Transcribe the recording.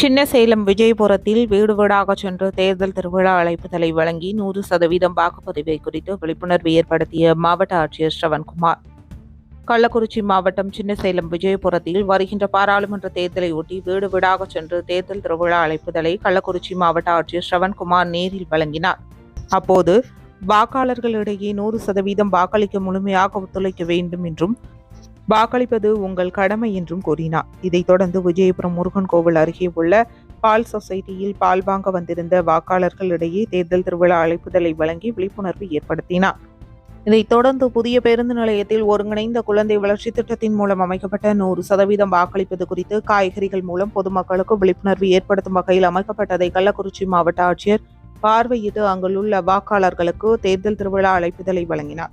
சின்ன சேலம் விஜயபுரத்தில் வீடு வீடாக சென்று தேர்தல் திருவிழா அழைப்புதலை வழங்கி நூறு சதவீதம் வாக்குப்பதிவை குறித்து விழிப்புணர்வு ஏற்படுத்திய மாவட்ட ஆட்சியர் ஸ்ரவன்குமார் கள்ளக்குறிச்சி மாவட்டம் சின்னசேலம் விஜயபுரத்தில் வருகின்ற பாராளுமன்ற தேர்தலை ஒட்டி வீடு வீடாக சென்று தேர்தல் திருவிழா அழைப்புதலை கள்ளக்குறிச்சி மாவட்ட ஆட்சியர் ஸ்ரவன்குமார் நேரில் வழங்கினார். அப்போது வாக்காளர்களிடையே நூறு சதவீதம் வாக்களிக்க முழுமையாக ஒத்துழைக்க வேண்டும் என்றும் வாக்களிப்பது உங்கள் கடமை என்றும் கூறினார். இதைத் தொடர்ந்து விஜயபுரம் முருகன் கோவில் அருகே உள்ள பால் சொசைட்டியில் பால் வாங்க வந்திருந்த வாக்காளர்களிடையே தேர்தல் திருவிழா அழைப்புதலை வழங்கி விழிப்புணர்வு ஏற்படுத்தினார். இதைத் தொடர்ந்து புதிய பேருந்து நிலையத்தில் ஒருங்கிணைந்த குழந்தை வளர்ச்சி திட்டத்தின் மூலம் அமைக்கப்பட்ட நூறு சதவீதம் வாக்களிப்பது குறித்து காய்கறிகள் மூலம் பொதுமக்களுக்கு விழிப்புணர்வு ஏற்படுத்தும் வகையில் அமைக்கப்பட்டதை கள்ளக்குறிச்சி மாவட்ட ஆட்சியர் பார்வையிட்டு அங்குள்ள வாக்காளர்களுக்கு தேர்தல் திருவிழா அழைப்புதலை வழங்கினார்.